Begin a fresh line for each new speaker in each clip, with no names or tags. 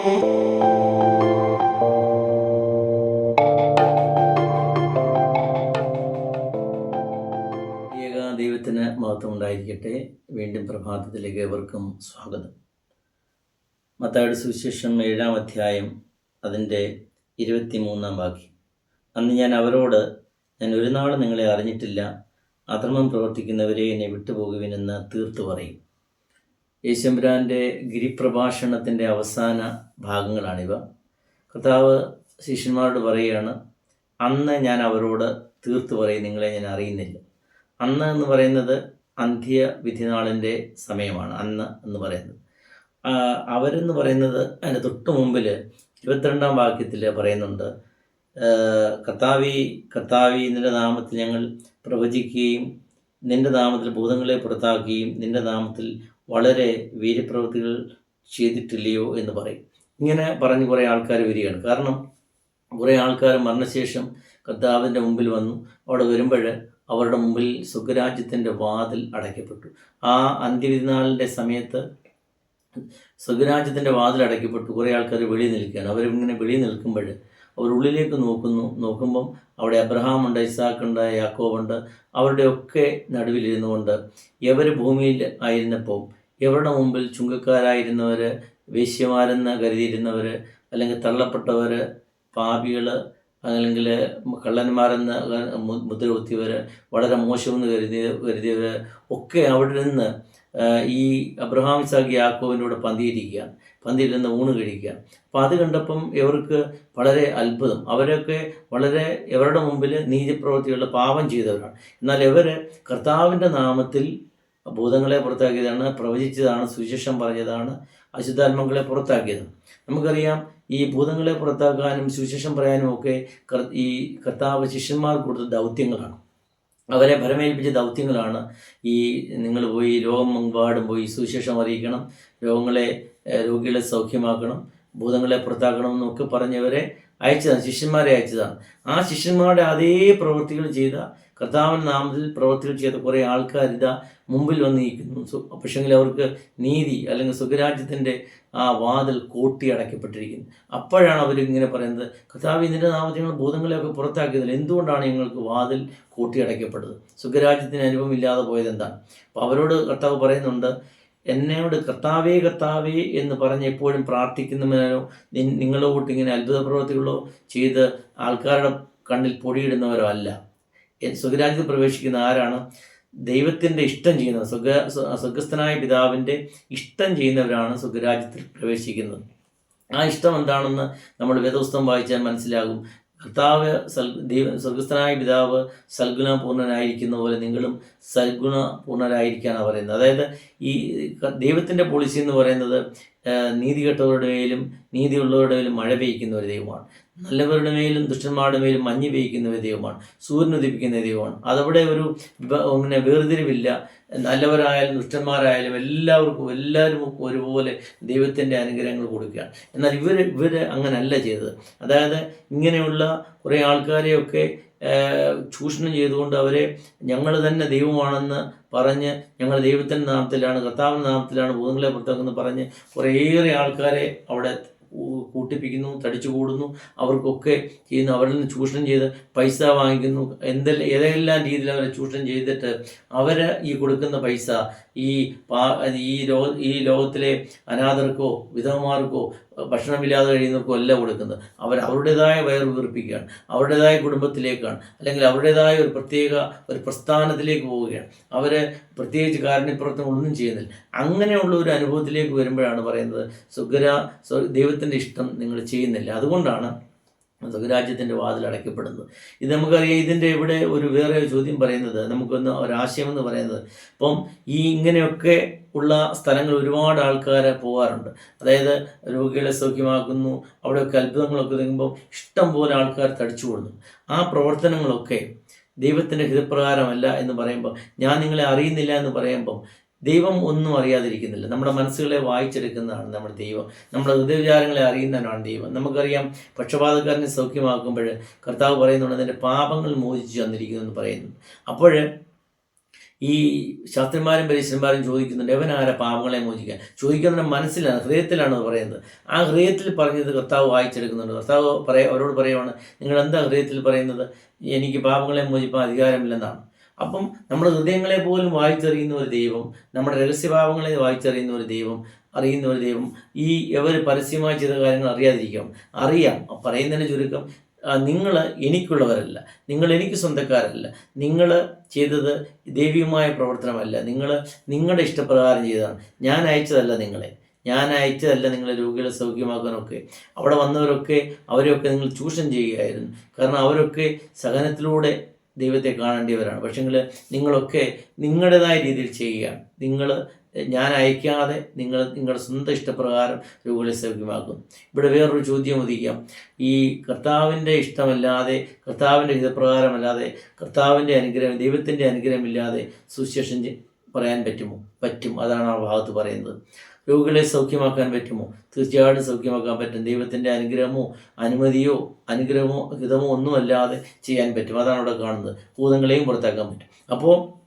ദൈവത്തിന് മഹത്വം ഉണ്ടായിരിക്കട്ടെ വീണ്ടും പ്രഭാതത്തിലേക്ക് ഏവർക്കും സ്വാഗതം. മത്തായുടെ സുവിശേഷം ഏഴാം അധ്യായം അതിന്റെ ഇരുപത്തിമൂന്നാം വാക്യം. അന്ന് ഞാൻ അവരോട് ഞാൻ ഒരു നാൾ നിങ്ങളെ അറിഞ്ഞിട്ടില്ല. അധർമ്മം പ്രവർത്തിക്കുന്നവരെ എന്നെ വിട്ടുപോകുവിനെന്ന് തീർത്തു പറയും. യേശുമ്പുരാന്റെ ഗിരിപ്രഭാഷണത്തിന്റെ അവസാന ഭാഗങ്ങളാണിവ. കർത്താവ് ശിഷ്യന്മാരോട് പറയുകയാണ് അന്ന് ഞാൻ അവരോട് തീർത്തു പറയും നിങ്ങളെ ഞാൻ അറിയുന്നില്ല. അന്ന് എന്ന് പറയുന്നത് അന്ത്യ വിധിനാളിന്റെ സമയമാണ് അന്ന് എന്ന് പറയുന്നത്. അവരെന്ന് പറയുന്നത് അതിന്റെ തൊട്ട് മുമ്പിൽ ഇരുപത്തിരണ്ടാം വാക്യത്തിൽ പറയുന്നുണ്ട് കർത്താവി കർത്താവി നിന്റെ നാമത്തിൽ ഞങ്ങൾ പ്രവചിക്കുകയും നിന്റെ നാമത്തിൽ ഭൂതങ്ങളെ പുറത്താക്കുകയും നിന്റെ നാമത്തിൽ വളരെ വീര്യപ്രവൃത്തികൾ ചെയ്തിട്ടില്ലയോ എന്ന് പറയും. ഇങ്ങനെ പറഞ്ഞ് കുറേ ആൾക്കാർ വരികയാണ്. കാരണം കുറേ ആൾക്കാർ മരണശേഷം കർത്താവിന്റെ മുമ്പിൽ വന്നു. അവിടെ വരുമ്പോൾ അവരുടെ മുമ്പിൽ സുഖരാജ്യത്തിന്റെ വാതിൽ അടയ്ക്കപ്പെട്ടു. ആ അന്ത്യവിരുന്നാളിന്റെ സമയത്ത് സുഖരാജ്യത്തിന്റെ വാതിൽ അടയ്ക്കപ്പെട്ടു. കുറേ ആൾക്കാർ വെളിയിൽ നിൽക്കുകയാണ്. അവരിങ്ങനെ വെളിയിൽ നിൽക്കുമ്പോൾ അവർ ഉള്ളിലേക്ക് നോക്കുന്നു. നോക്കുമ്പം അവിടെ അബ്രഹാം ഉണ്ട് ഇസാഖ് ഉണ്ട് യാക്കോബ് ഉണ്ട് അവരുടെയൊക്കെ നടുവിലിരുന്നു കൊണ്ട് എവർ ഭൂമിയിൽ ആയിരുന്നപ്പോൾ എവരുടെ മുമ്പിൽ ചുങ്കക്കാരായിരുന്നവർ വേശ്യമാരെന്ന് കരുതിയിരുന്നവർ അല്ലെങ്കിൽ തള്ളപ്പെട്ടവർ പാപികൾ അല്ലെങ്കിൽ കള്ളന്മാരെന്ന് മുദ്ര കുത്തിയവർ വളരെ മോശമെന്ന് കരുതിയ കരുതിയവർ ഒക്കെ അവിടെ നിന്ന് ഈ അബ്രഹാം ഇസാഖ് യാക്കോവിന്റെ കൂടെ പന്തിയിരിക്കുകയാണ് പന്തിയിൽ നിന്ന് ഊണ് കഴിക്കുക. അപ്പോൾ അത് കണ്ടപ്പം ഇവർക്ക് വളരെ അത്ഭുതം. അവരൊക്കെ വളരെ ഇവരുടെ മുമ്പിൽ നീതിപ്രവർത്തികളുടെ പാപം ചെയ്തവരാണ്. എന്നാൽ ഇവർ കർത്താവിന്റെ നാമത്തിൽ ഭൂതങ്ങളെ പുറത്താക്കിയതാണ് പ്രവചിച്ചതാണ് സുശേഷം പറഞ്ഞതാണ് അശുദ്ധാത്മകളെ പുറത്താക്കിയത്. നമുക്കറിയാം ഈ ഭൂതങ്ങളെ പുറത്താക്കാനും സുശേഷം പറയാനും ഒക്കെ ഈ കർത്താവ് ശിഷ്യന്മാർ കൊടുത്ത ദൗത്യങ്ങളാണ്. അവരെ ഭരമേൽപ്പിച്ച ദൗത്യങ്ങളാണ് ഈ നിങ്ങൾ പോയി ലോകമെമ്പാടും പോയി സുശേഷം അറിയിക്കണം രോഗങ്ങളെ രോഗികളെ സൗഖ്യമാക്കണം ഭൂതങ്ങളെ പുറത്താക്കണം എന്നൊക്കെ പറഞ്ഞവരെ അയച്ചതാണ് ശിഷ്യന്മാരെ അയച്ചതാണ്. ആ ശിഷ്യന്മാരുടെ അതേ പ്രവൃത്തികൾ ചെയ്ത കർത്താവൻ നാമത്തിൽ പ്രവൃത്തികൾ ചെയ്ത കുറേ ആൾക്കാർ ഇതാ മുമ്പിൽ വന്നിരിക്കുന്നു. പക്ഷെങ്കിൽ അവർക്ക് നീതി അല്ലെങ്കിൽ സുഖരാജ്യത്തിന്റെ ആ വാതിൽ കോട്ടി അടയ്ക്കപ്പെട്ടിരിക്കുന്നു. അപ്പോഴാണ് അവർ ഇങ്ങനെ പറയുന്നത് കർത്താവ് ഇതിന്റെ നാമത്തിൽ ഞങ്ങൾ ഭൂതങ്ങളെയൊക്കെ പുറത്താക്കിയതിൽ എന്തുകൊണ്ടാണ് ഞങ്ങൾക്ക് വാതിൽ കൂട്ടി അടയ്ക്കപ്പെട്ടത്? സുഖരാജ്യത്തിന് അനുഭവം ഇല്ലാതെ പോയത് എന്താണ് അപ്പോൾ അവരോട് കർത്താവ് പറയുന്നുണ്ട് എന്നോട് കർത്താവേ കർത്താവേ എന്ന് പറഞ്ഞ് എപ്പോഴും പ്രാർത്ഥിക്കുന്നവനോ നിങ്ങളോട്ട് ഇങ്ങനെ അത്ഭുത പ്രവർത്തികളോ ചെയ്ത് ആൾക്കാരുടെ കണ്ണിൽ പൊടിയിടുന്നവരോ അല്ല. സുഖരാജ്യത്തിൽ പ്രവേശിക്കുന്ന ആരാണ്? ദൈവത്തിന്റെ ഇഷ്ടം ചെയ്യുന്നത് സുഖ സ്വഗസ്ഥനായ പിതാവിന്റെ ഇഷ്ടം ചെയ്യുന്നവരാണ് സുഖരാജ്യത്തിൽ പ്രവേശിക്കുന്നത്. ആ ഇഷ്ടം എന്താണെന്ന് നമ്മൾ വേദപുസ്തകം വായിച്ചാൽ മനസ്സിലാകും. കർത്താവ് സൽ സ്വർഗസ്ഥനായ പിതാവ് സൽഗുണപൂർണനായിരിക്കുന്ന പോലെ നിങ്ങളും സൽഗുണപൂർണരായിരിക്കാനാണ് പറയുന്നത് അതായത് ഈ ദൈവത്തിന്റെ പോളിസി എന്ന് പറയുന്നത് നീതി നീതികെട്ടവരുടെ മേലും നീതിയുള്ളവരുടെ മേലും മഴ പെയ്യ്ക്കുന്ന ഒരു ദൈവമാണ്. നല്ലവരുടെ മേലും ദുഷ്ടന്മാരുടെ മേലും മഞ്ഞ് പെയ്യ്ക്കുന്ന ഒരു ദൈവമാണ്. സൂര്യൻ ഉദിപ്പിക്കുന്ന ദൈവമാണ്. അതവിടെ ഒരു അങ്ങനെ വേർതിരിവില്ല. നല്ലവരായാലും ദുഷ്ടന്മാരായാലും എല്ലാവർക്കും എല്ലാവരും ഒരുപോലെ ദൈവത്തിന്റെ അനുഗ്രഹങ്ങൾ കൊടുക്കുകയാണ്. എന്നാൽ ഇവർ ഇവർ അങ്ങനല്ല ചെയ്തത്. അതായത് ഇങ്ങനെയുള്ള കുറേ ആൾക്കാരെയൊക്കെ ചൂഷണം ചെയ്തുകൊണ്ട് അവരെ ഞങ്ങൾ തന്നെ ദൈവമാണെന്ന് പറഞ്ഞ് ഞങ്ങൾ ദൈവത്തിന്റെ നാമത്തിലാണ് കർത്താവിന്റെ നാമത്തിലാണ് ഭൂതങ്ങളെ പുറത്തേക്കെന്ന് പറഞ്ഞ് കുറേയേറെ ആൾക്കാരെ അവിടെ കൂട്ടിപ്പിക്കുന്നു തടിച്ചു കൂടുന്നു അവർക്കൊക്കെ ചെയ്യുന്നു അവരിൽ നിന്ന് ചൂഷണം ചെയ്ത് പൈസ വാങ്ങിക്കുന്നു എന്തെല്ലാം ഏതെല്ലാം രീതിയിൽ അവരെ ചൂഷണം ചെയ്തിട്ട് അവർ ഈ കൊടുക്കുന്ന പൈസ ഈ ഈ ഈ ലോകത്തിലെ അനാഥർക്കോ വിധവമാർക്കോ ഭക്ഷണമില്ലാതെ കഴിയുന്നവർക്കോ അല്ല കൊടുക്കുന്നത്. അവർ അവരുടേതായ വയർ വീർപ്പിക്കുകയാണ് അവരുടേതായ കുടുംബത്തിലേക്കാണ് അല്ലെങ്കിൽ അവരുടേതായ ഒരു പ്രത്യേക ഒരു പ്രസ്ഥാനത്തിലേക്ക് പോവുകയാണ്. അവർ പ്രത്യേകിച്ച് കാരുണ്യപ്രവർത്തനം ഒന്നും ചെയ്യുന്നില്ല. അങ്ങനെയുള്ള ഒരു അനുഭവത്തിലേക്ക് വരുമ്പോഴാണ് പറയുന്നത് സുഖരാ ദൈവത്തിന്റെ ഇഷ്ടം നിങ്ങൾ ചെയ്യുന്നില്ല. അതുകൊണ്ടാണ് സുഖരാജ്യത്തിന്റെ വാതിൽ അടയ്ക്കപ്പെടുന്നത് ഇത് നമുക്കറിയാം ഇതിന്റെ ഇവിടെ ഒരു വേറെ ചോദ്യം പറയുന്നത് നമുക്കൊന്ന് ഒരാശയം എന്ന് പറയുന്നത് ഇപ്പം ഈ ഇങ്ങനെയൊക്കെ ഉള്ള സ്ഥലങ്ങൾ ഒരുപാട് ആൾക്കാർ പോകാറുണ്ട് അതായത് രോഗികളെ സൗഖ്യമാക്കുന്നു അവിടെയൊക്കെ അത്ഭുതങ്ങളൊക്കെ നിൽക്കുമ്പോൾ ഇഷ്ടം പോലെ ആൾക്കാർ തടിച്ചു കൂടുന്നു. ആ പ്രവർത്തനങ്ങളൊക്കെ ദൈവത്തിന്റെ ഹിതപ്രകാരമല്ല എന്ന് പറയുമ്പോൾ ഞാൻ നിങ്ങളെ അറിയുന്നില്ല എന്ന് പറയുമ്പോൾ ദൈവം ഒന്നും അറിയാതിരിക്കുന്നില്ല. നമ്മുടെ മനസ്സുകളെ വായിച്ചെടുക്കുന്നതാണ് നമ്മുടെ ദൈവം. നമ്മുടെ ഹൃദയവിചാരങ്ങളെ അറിയുന്നതിനാണ് ദൈവം. നമുക്കറിയാം പക്ഷപാതക്കാരനെ സൗഖ്യമാക്കുമ്പോൾ കർത്താവ് പറയുന്നുണ്ട് അതിന്റെ പാപങ്ങൾ മോചിച്ചു തന്നിരിക്കുന്നു എന്ന് പറയുന്നു. അപ്പോൾ ഈ ശാസ്ത്രന്മാരും പരീക്ഷന്മാരും ചോദിക്കുന്നുണ്ട് എവൻ ആരാ പാപങ്ങളെ മോചിക്കാൻ? ചോദിക്കുന്നവരുടെ മനസ്സിലാണ് ഹൃദയത്തിലാണ് പറയുന്നത്. ആ ഹൃദയത്തിൽ പറഞ്ഞത് കർത്താവ് വായിച്ചെടുക്കുന്നുണ്ട്. കർത്താവ് പറയ അവരോട് പറയുവാണ് നിങ്ങൾ എന്താ ഹൃദയത്തിൽ പറയുന്നത്? എനിക്ക് പാപങ്ങളെ മോചിപ്പാൻ അധികാരമില്ലെന്നാണ്. അപ്പം നമ്മുടെ ഹൃദയങ്ങളെ പോലും വായിച്ചറിയുന്ന ഒരു ദൈവം നമ്മുടെ രഹസ്യഭാവങ്ങളെ വായിച്ചറിയുന്ന ഒരു ദൈവം അറിയുന്ന ഒരു ദൈവം ഈ എവർ പരസ്യമായി ചെയ്ത കാര്യങ്ങൾ അറിയാതിരിക്കാം. അറിയാം. പറയുന്നതിന് ചുരുക്കം നിങ്ങൾ എനിക്കുള്ളവരല്ല. നിങ്ങൾ എനിക്ക് സ്വന്തക്കാരല്ല. നിങ്ങൾ ചെയ്തത് ദൈവികമായ പ്രവർത്തനമല്ല. നിങ്ങൾ നിങ്ങളുടെ ഇഷ്ടപ്രകാരം ചെയ്തതാണ്. ഞാൻ അയച്ചതല്ല നിങ്ങളെ. ഞാൻ അയച്ചതല്ല നിങ്ങളെ രോഗികളെ സൗഖ്യമാക്കാനൊക്കെ. അവിടെ വന്നവരൊക്കെ അവരെയൊക്കെ നിങ്ങൾ ചൂഷണം ചെയ്യുകയായിരുന്നു. കാരണം അവരൊക്കെ സഹനത്തിലൂടെ ദൈവത്തെ കാണേണ്ടിയവരാണ്. പക്ഷെങ്കിൽ നിങ്ങളൊക്കെ നിങ്ങളുടേതായ രീതിയിൽ ചെയ്യുകയാണ് നിങ്ങൾ ഞാൻ അയക്കാതെ നിങ്ങൾ നിങ്ങളുടെ സ്വന്തം ഇഷ്ടപ്രകാരം രോഗികളെ സൗഖ്യമാക്കും. ഇവിടെ വേറൊരു ചോദ്യം ഉദിക്കാം. ഈ കർത്താവിന്റെ ഇഷ്ടമല്ലാതെ കർത്താവിന്റെ ഹിതപ്രകാരമല്ലാതെ കർത്താവിന്റെ അനുഗ്രഹം ദൈവത്തിന്റെ അനുഗ്രഹമില്ലാതെ സുശേഷം പറയാൻ പറ്റുമോ? പറ്റും. അതാണ് ആ ഭാഗത്ത് പറയുന്നത്. രോഗികളെ സൗഖ്യമാക്കാൻ പറ്റുമോ? തീർച്ചയായിട്ടും സൗഖ്യമാക്കാൻ പറ്റും. ദൈവത്തിന്റെ അനുഗ്രഹമോ അനുമതിയോ അനുഗ്രഹമോ ഹിതമോ ഒന്നുമല്ലാതെ ചെയ്യാൻ പറ്റും. അതാണ് അവിടെ കാണുന്നത്. ഭൂതങ്ങളെയും പുറത്താക്കാൻ പറ്റും. അപ്പോൾ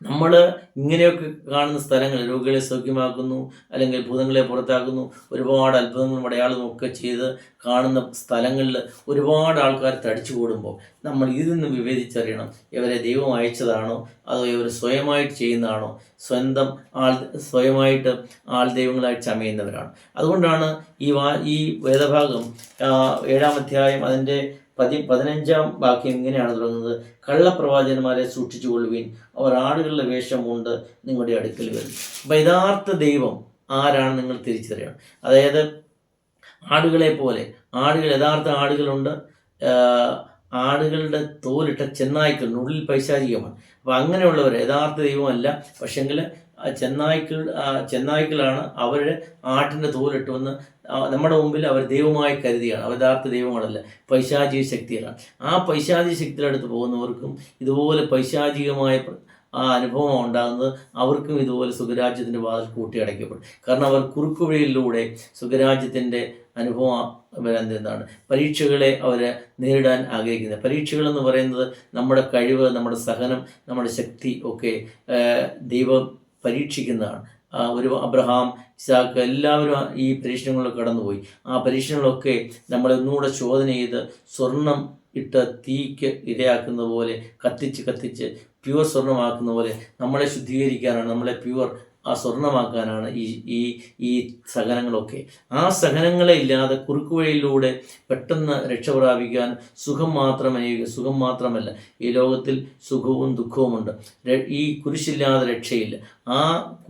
നമ്മൾ ഇങ്ങനെയൊക്കെ കാണുന്ന സ്ഥലങ്ങൾ രോഗികളെ സൗഖ്യമാക്കുന്നു അല്ലെങ്കിൽ ഭൂതങ്ങളെ പുറത്താക്കുന്നു ഒരുപാട് അത്ഭുതങ്ങളും അടയാളവും ഒക്കെ ചെയ്ത് കാണുന്ന സ്ഥലങ്ങളിൽ ഒരുപാട് ആൾക്കാർ തടിച്ചു കൂടുമ്പോൾ നമ്മൾ ഇതിൽ നിന്ന് വിവേചിച്ചറിയണം ഇവരെ ദൈവം അയച്ചതാണോ അതോ ഇവർ സ്വയമായിട്ട് ചെയ്യുന്നതാണോ സ്വന്തം ആൾ സ്വയമായിട്ട് ആൾ ദൈവങ്ങളായിട്ട് ചമയുന്നവരാണ്. അതുകൊണ്ടാണ് ഈ വാ ഈ വേദഭാഗം ഏഴാം അധ്യായം അതിന്റെ പതി പതിനഞ്ചാം വാക്യം ഇങ്ങനെയാണ് തുടങ്ങുന്നത്. കള്ളപ്രവാചകന്മാരെ സൂക്ഷിച്ചു കൊള്ളുവീൻ. അവർ ആടുകളുടെ വേഷം കൊണ്ട് നിങ്ങളുടെ അടുക്കൽ വരും. അപ്പം യഥാർത്ഥ ദൈവം ആരാണ് നിങ്ങൾ തിരിച്ചറിയണം. അതായത് ആടുകളെ പോലെ ആടുകൾ യഥാർത്ഥ ആടുകളുണ്ട്. ആടുകളുടെ തോലിട്ട ചെന്നായ്ക്കൾ ഉള്ളിൽ പൈശാചികമാണ്. അപ്പോൾ അങ്ങനെയുള്ളവർ യഥാർത്ഥ ദൈവമല്ല. പക്ഷെങ്കിൽ ചെന്നായ്ക്കൾ ചെന്നായ്ക്കളാണ് അവരുടെ ആട്ടിന്റെ തോലിട്ട് വന്ന് നമ്മുടെ മുമ്പിൽ അവർ ദൈവമായി കരുതിയാണ്. അവർ യഥാർത്ഥ ദൈവങ്ങളല്ല പൈശാചിക ശക്തികളാണ്. ആ പൈശാചിക ശക്തിയുടെ പോകുന്നവർക്കും ഇതുപോലെ പൈശാചികമായ ആ അനുഭവം ഉണ്ടാകുന്നത്. അവർക്കും ഇതുപോലെ സുഖരാജ്യത്തിന്റെ വാതിൽ കൂട്ടിയടയ്ക്കപ്പെടും. കാരണം അവർ കുറുക്കുവഴിയിലൂടെ സുഖരാജ്യത്തിന്റെ അനുഭവം എന്താണ് പരീക്ഷകളെ അവർ നേരിടാൻ ആഗ്രഹിക്കുന്നത് പരീക്ഷകൾ എന്ന് പറയുന്നത് നമ്മുടെ കഴിവ് നമ്മുടെ സഹനം നമ്മുടെ ശക്തി ഒക്കെ ദൈവം പരീക്ഷിക്കുന്നതാണ്. ഒരു അബ്രഹാം ഇസാക്ക് എല്ലാവരും ഈ പരീക്ഷണങ്ങളിലൊക്കെ കടന്നുപോയി. ആ പരീക്ഷണങ്ങളൊക്കെ നമ്മൾ ഒന്നുകൂടെ ചോദന ചെയ്ത് സ്വർണം ഇട്ട് തീക്ക് ഇരയാക്കുന്ന പോലെ കത്തിച്ച് കത്തിച്ച് പ്യുവർ സ്വർണമാക്കുന്ന പോലെ നമ്മളെ ശുദ്ധീകരിക്കാനാണ് നമ്മളെ പ്യുവർ ആ സ്വർണമാക്കാനാണ് ഈ ഈ ഈ സഹനങ്ങളൊക്കെ. ആ സഹനങ്ങളെ ഇല്ലാതെ കുറുക്കുവഴിയിലൂടെ പെട്ടെന്ന് രക്ഷ പ്രാപിക്കാൻ സുഖം മാത്രമേ സുഖം മാത്രമല്ല ഈ ലോകത്തിൽ സുഖവും ദുഃഖവുമുണ്ട്. ഈ കുരിശില്ലാതെ രക്ഷയില്ല. ആ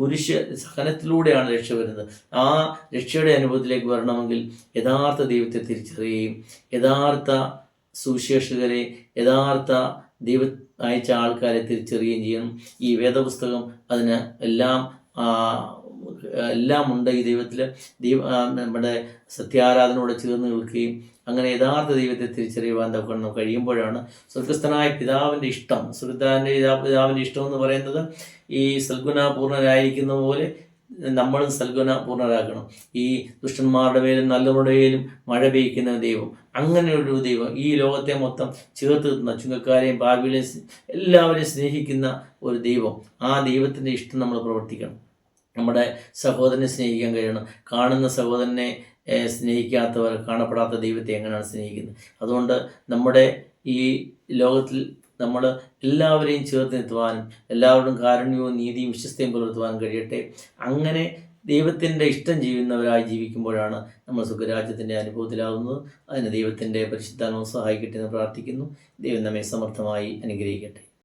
കുരിശ് സഹനത്തിലൂടെയാണ് രക്ഷ വരുന്നത്. ആ രക്ഷയുടെ അനുഭവത്തിലേക്ക് വരണമെങ്കിൽ യഥാർത്ഥ ദൈവത്തെ തിരിച്ചറിയുകയും യഥാർത്ഥ സുവിശേഷകരെ യഥാർത്ഥ ദൈവ അയച്ച ആൾക്കാരെ തിരിച്ചറിയുകയും ചെയ്യണം. ഈ വേദപുസ്തകം അതിന് എല്ലാം എല്ലാം ഉണ്ട് ഈ ദൈവത്തിൽ ദൈവ നമ്മുടെ സത്യാരാധനയോട് ചേർന്ന് നിൽക്കുകയും അങ്ങനെ യഥാർത്ഥ ദൈവത്തെ തിരിച്ചറിയുവാൻ നമുക്ക് കഴിയുമ്പോഴാണ് സ്വർഗസ്ഥനായ പിതാവിന്റെ ഇഷ്ടം. സ്വർഗത്താന്റെ പിതാവിന്റെ ഇഷ്ടം എന്ന് പറയുന്നത് ഈ സൽഗുണപൂർണരായിരിക്കുന്ന പോലെ നമ്മളും സൽഗുണ പൂർണരാക്കണം ഈ ദുഷ്ടന്മാരുടെ മേലും നല്ലവരുടെ മേലും മഴ പെയ്ക്കുന്ന ദൈവം. അങ്ങനെ ഒരു ദൈവം ഈ ലോകത്തെ മൊത്തം ചേർത്ത് നിർത്തുന്ന ചുങ്കക്കാരെയും ഭാവിയിലെയും എല്ലാവരെയും സ്നേഹിക്കുന്ന ഒരു ദൈവം. ആ ദൈവത്തിന്റെ ഇഷ്ടം നമ്മൾ പ്രവർത്തിക്കണം. നമ്മുടെ സഹോദരനെ സ്നേഹിക്കാൻ കഴിയണം. കാണുന്ന സഹോദരനെ സ്നേഹിക്കാത്തവർ കാണപ്പെടാത്ത ദൈവത്തെ എങ്ങനെയാണ് സ്നേഹിക്കുന്നത്? അതുകൊണ്ട് നമ്മുടെ ഈ ലോകത്തിൽ നമ്മൾ എല്ലാവരെയും ചേർത്ത് നിർത്തുവാനും എല്ലാവരോടും കാരുണ്യവും നീതിയും വിശ്വസ്തയും പുലർത്തുവാനും കഴിയട്ടെ. അങ്ങനെ ദൈവത്തിന്റെ ഇഷ്ടം ചെയ്യുന്നവരായി ജീവിക്കുമ്പോഴാണ് നമ്മൾ സുഖരാജ്യത്തിന്റെ അനുഭവത്തിലാവുന്നത് അതിന് ദൈവത്തിന്റെ പരിശുദ്ധാനവും സഹായിക്കട്ടെ എന്ന് പ്രാർത്ഥിക്കുന്നു. ദൈവം നമ്മെ സമർത്ഥമായി അനുഗ്രഹിക്കട്ടെ.